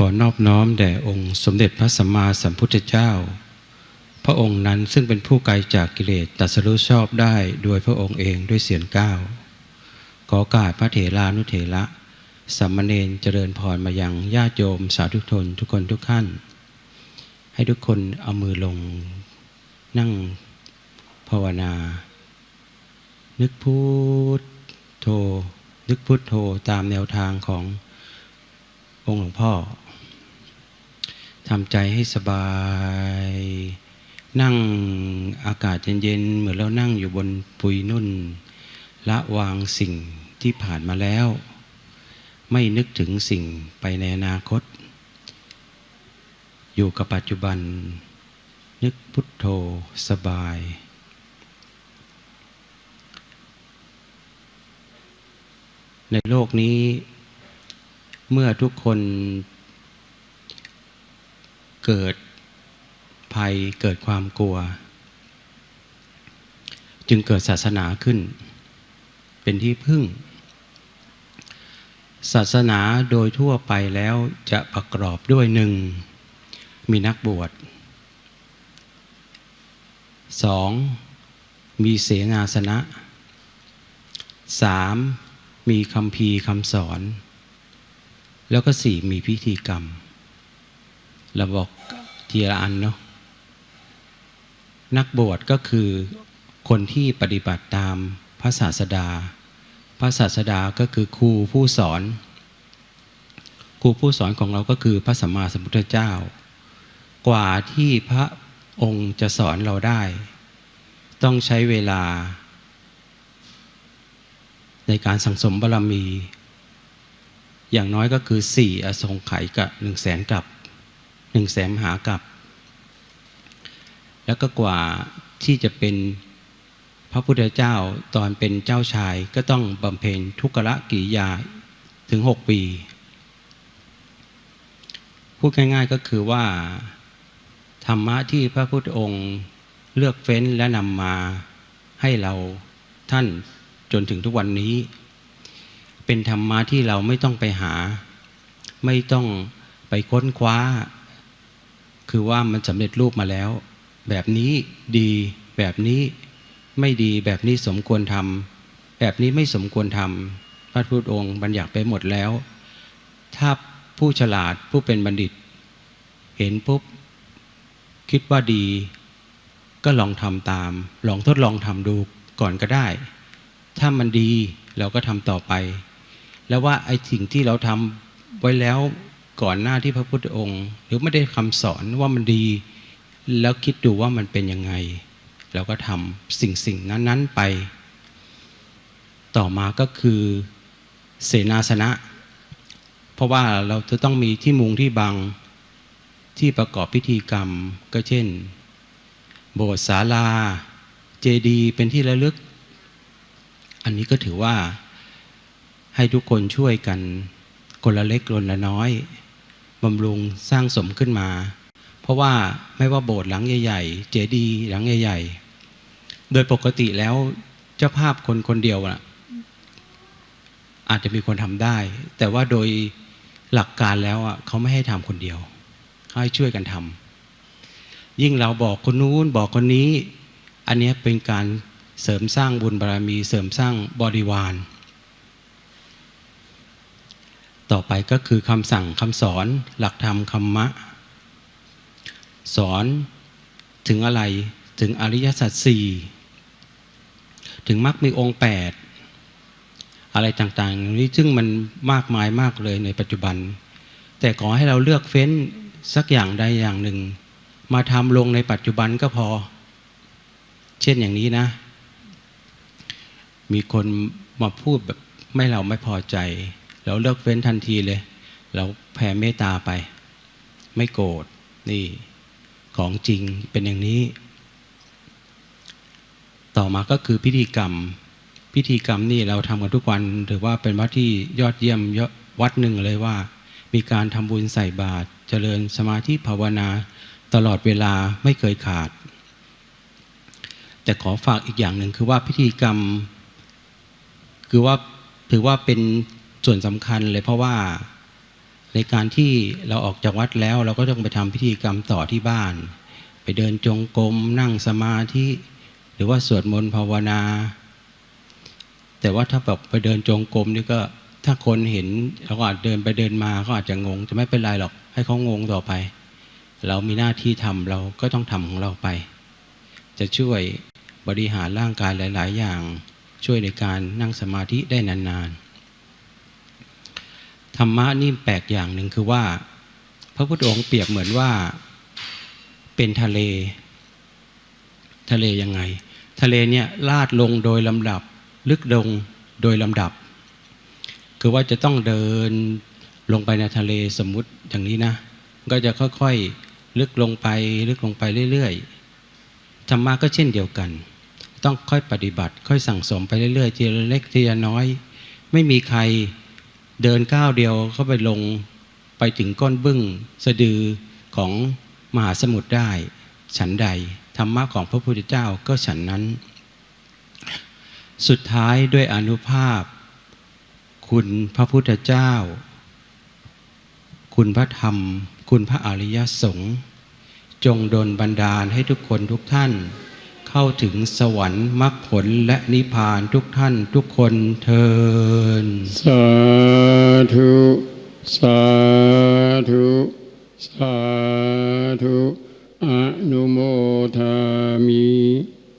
ขอนอบน้อมแด่องค์สมเด็จพระสัมมาสัมพุทธเจ้า พระองค์นั้นซึ่งเป็นผู้ไกลจากกิเลสตัสรู้ชอบได้โดยพระองค์เองด้วยเสียงก้าวขอกาสพระเถรานุเถระสัมมเนนเจริญพรมายังญาติโยมสาธุชนทุกคนทุกท่าน ให้ทุกคนเอามือลงนั่งภาวนา นึกพุทโธนึกพุทโธตามแนวทางของ องค์หลวงพ่อทำใจให้สบาย นั่งอากาศเย็นๆเหมือนเรานั่งอยู่บนปุยนุ่น ละวางสิ่งที่ผ่านมาแล้ว ไม่นึกถึงสิ่งไปในอนาคต อยู่กับปัจจุบัน นึกพุทโธสบาย ในโลกนี้ เมื่อทุกคนเกิดภัยเกิดความกลัว จึงเกิดศาสนาขึ้น เป็นที่พึ่ง ศาสนาโดยทั่วไปแล้วจะประกอบด้วยหนึ่ง มีนักบวชสองมีเสนาสนะสามมีคำพีคำสอน แล้วก็สี่มีพิธีกรรม เราบอกทีละอันเนาะนักบวชก็คือคนที่ปฏิบัติตามพระศาสดา พระศาสดาก็คือครูผู้สอน ครูผู้สอนของเราก็คือพระสัมมาสัมพุทธเจ้า กว่าที่พระองค์จะสอนเราได้ ต้องใช้เวลา ในการสังสมบารมี อย่างน้อยก็คือสี่อสงไขยกับหนึ่งแสนกับหนึ่งแสนหากับ แล้วก็กว่าที่จะเป็นพระพุทธเจ้าตอนเป็นเจ้าชายก็ต้องบำเพ็ญทุกขละกิริยาถึงหกปี พูดง่ายๆก็คือว่า ธรรมะที่พระพุทธองค์เลือกเฟ้นและนำมาให้เราท่านจนถึงทุกวันนี้ เป็นธรรมะที่เราไม่ต้องไปหา ไม่ต้องไปค้นคว้า คือว่ามันสำเร็จรูปมาแล้ว แบบนี้ดีแบบนี้ไม่ดีแบบนี้สมควรทำแบบนี้ไม่สมควรทำพระพุทธองค์บัญญัติไปหมดแล้ว ถ้าผู้ฉลาดผู้เป็นบัณฑิต เห็นปุ๊บคิดว่าดี ก็ลองทำตาม ลองทดลองทำดูก่อนก็ได้ ถ้ามันดีเราก็ทำต่อไป แล้วว่าไอ้สิ่งที่เราทำไว้แล้วก่อนหน้าที่พระพุทธองค์ หรือไม่ได้คำสอนว่ามันดี แล้วคิดดูว่ามันเป็นยังไง เราก็ทำสิ่งสิ่งนั้น ๆไป ต่อมาก็คือเสนาสนะ เพราะว่าเราจะต้องมีที่มุงที่บังที่ประกอบพิธีกรรมก็เช่น โบสถ์ศาลา เจดีย์เป็นที่ระลึก อันนี้ก็ถือว่า ให้ทุกคนช่วยกันคนละเล็กคนละน้อยบำรุงสร้างสมขึ้นมา เพราะว่าไม่ว่าโบสถ์หลังใหญ่ๆ เจดีย์หลังใหญ่ๆ โดยปกติแล้วเจ้าภาพคนคนเดียวนะอาจจะมีคนทำได้ แต่ว่าโดยหลักการแล้วอะเขาไม่ให้ทำคนเดียวเขาให้ช่วยกันทำยิ่งเราบอกคนนู้นบอกคนนี้ อันนี้เป็นการเสริมสร้างบุญบารรมีเสริมสร้างบริวาร ต่อไปก็คือคำสั่งคำสอนหลักธรรมคำมะ สอนถึงอะไรถึงอริยสัจสี่ถึงมรรคมีองค์แปดอะไรต่างๆนี้ซึ่งมันมากมายมากเลยในปัจจุบัน แต่ขอให้เราเลือกเฟ้นสักอย่างใดอย่างหนึ่ง มาทำลงในปัจจุบันก็พอ เช่นอย่างนี้นะ มีคนมาพูดแบบไม่เราไม่พอใจ เราเลิกเฟ้นทันทีเลย เราแผ่เมตตาไป ไม่โกรธนี่ของจริงเป็นอย่างนี้ ต่อมาก็คือพิธีกรรม พิธีกรรมนี่เราทำกันทุกวันถือว่าเป็นวัดที่ยอดเยี่ยมวัดหนึ่งเลยว่า มีการทำบุญใส่บาตรเจริญสมาธิภาวนาตลอดเวลาไม่เคยขาด แต่ขอฝากอีกอย่างหนึ่งคือว่าพิธีกรรม คือว่าถือว่าเป็น ส่วนสำคัญเลยเพราะว่าในการที่เราออกจากวัดแล้ว เราก็ต้องไปทำพิธีกรรมต่อที่บ้าน ไปเดินจงกรมนั่งสมาธิหรือว่าสวดมนต์ภาวนา แต่ว่าถ้าแบบไปเดินจงกรมนี่ก็ถ้าคนเห็นเราก็อาจเดินไปเดินมาก็อาจจะงง จะไม่เป็นไรหรอกให้เขางงต่อไป เรามีหน้าที่ทำเราก็ต้องทำของเราไป จะช่วยบริหารร่างกายหลาย ๆ อย่าง ช่วยในการนั่งสมาธิได้นาน ๆ ธรรมะนี่แปลกอย่างหนึ่งคือว่า พระพุทธองค์เปรียบเหมือนว่า เป็นทะเล ทะเลยังไง ทะเลเนี่ยลาดลงโดยลำดับ ลึกลงโดยลำดับ คือว่าจะต้องเดินลงไปในทะเลสมมุติอย่างนี้นะ ก็จะค่อยๆ ลึกลงไป ลึกลงไปเรื่อยๆธรรมะก็เช่นเดียวกัน ต้องค่อยปฏิบัติ ค่อยสั่งสมไปเรื่อยๆทีละเล็กทีละน้อย ไม่มีใคร เดินก้าวเดียวเข้าไปลงไปถึงก้นบึ้งสะดือของมหาสมุทรได้ ฉันใดธรรมะของพระพุทธเจ้าก็ฉันนั้น สุดท้ายด้วยอนุภาพ คุณพระพุทธเจ้า คุณพระธรรม คุณพระอริยสงฆ์จงดลบันดาลให้ทุกคนทุกท่าน เข้าถึงสวรรค์มรรคผลและนิพพานทุกท่านทุกคนเทินสาธุ สาธุ สาธุ